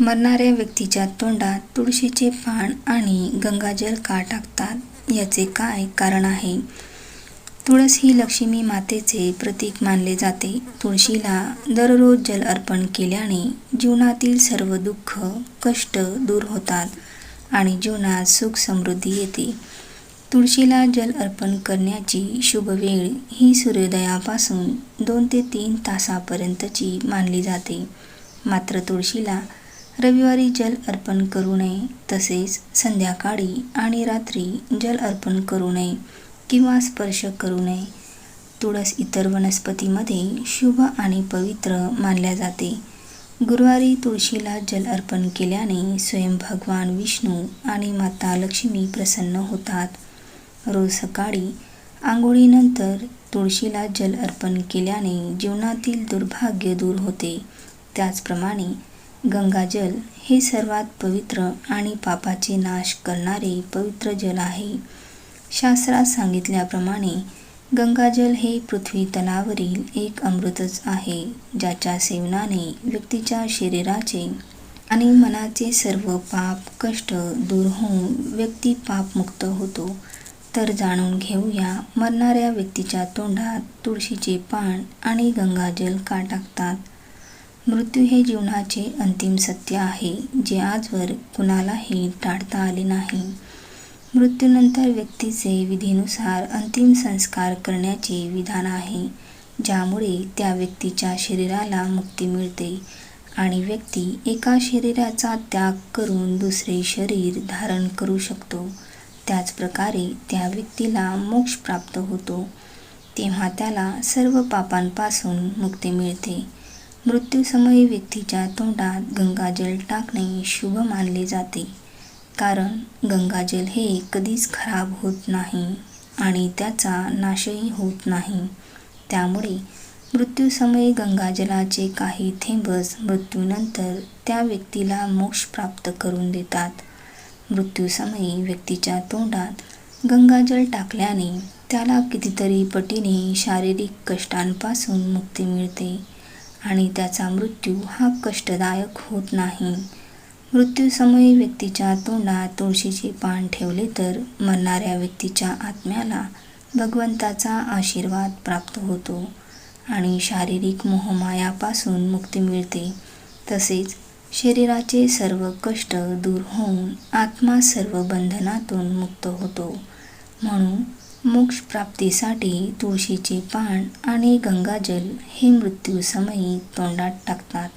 मरणाऱ्या व्यक्तीच्या तोंडात तुळशीचे पान आणि गंगाजल का टाकतात याचे काय कारण आहे? तुळस ही लक्ष्मी मातेचे प्रतीक मानले जाते. तुळशीला दररोज जल अर्पण केल्याने जीवनातील सर्व दुःख, कष्ट दूर होतात आणि जीवनात सुख समृद्धी येते. तुळशीला जल अर्पण करण्याची शुभ वेळ ही सूर्योदयापासून दोन ते तीन तासापर्यंतची मानली जाते. मात्र तुळशीला रविवारी जल अर्पण करू नये. तसेच संध्याकाळी आणि रात्री जल अर्पण करू नये किंवा स्पर्श करू नये. तुळस इतर वनस्पतीमध्ये शुभ आणि पवित्र मानल्या जाते. गुरुवारी तुळशीला जल अर्पण केल्याने स्वयं भगवान विष्णू आणि माता लक्ष्मी प्रसन्न होतात. रोज सकाळी आंघोळीनंतर तुळशीला जल अर्पण केल्याने जीवनातील दुर्भाग्य दूर होते. त्याचप्रमाणे गंगाजल हे सर्वात पवित्र आणि पापाचे नाश करणारे पवित्र जल आहे. शास्त्रात सांगितल्याप्रमाणे गंगाजल हे पृथ्वीतलावरील एक अमृतच आहे ज्याच्या सेवनाने व्यक्तीच्या शरीराचे आणि मनाचे सर्व पाप, कष्ट दूर होऊन व्यक्ती पापमुक्त होतो. तर जाणून घेऊया मरणाऱ्या व्यक्तीच्या तोंडात तुळशीचे पान आणि गंगाजल का टाकतात? मृत्यू हे जीवनाचे अंतिम सत्य आहे जे आजवर कुणालाही टाळता आले नाही. मृत्यूनंतर व्यक्तीचे विधीनुसार अंतिम संस्कार करण्याचे विधान आहे ज्यामुळे त्या व्यक्तीच्या शरीराला मुक्ती मिळते आणि व्यक्ती एका शरीराचा त्याग करून दुसरे शरीर धारण करू शकतो. त्याचप्रकारे त्या व्यक्तीला मोक्ष प्राप्त होतो तेव्हा त्याला सर्व पापांपासून मुक्ती मिळते. मृत्यूसमयी व्यक्तीच्या तोंडात गंगाजल टाकणे शुभ मानले जाते कारण गंगाजल हे कधीच खराब होत नाही आणि त्याचा नाशही होत नाही. त्यामुळे मृत्यूसमयी गंगाजलाचे काही थेंबच मृत्यूनंतर त्या व्यक्तीला मोक्ष प्राप्त करून देतात. मृत्यूसमयी व्यक्तीच्या तोंडात गंगाजल टाकल्याने त्याला कितीतरी पटीने शारीरिक कष्टांपासून मुक्ती मिळते आणि त्याचा मृत्यू हा कष्टदायक होत नाही. मृत्यूसमयी व्यक्तीच्या तोंडात तुळशीचे पान ठेवले तर मरणाऱ्या व्यक्तीच्या आत्म्याला भगवंताचा आशीर्वाद प्राप्त होतो आणि शारीरिक मोहमायापासून मुक्ती मिळते. तसेच शरीराचे सर्व कष्ट दूर होऊन आत्मा सर्व बंधनातून मुक्त होतो. म्हणून मोक्षप्राप्तीसाठी तुळशीचे पान आणि गंगाजल हे मृत्यूसमयी तोंडात टाकतात.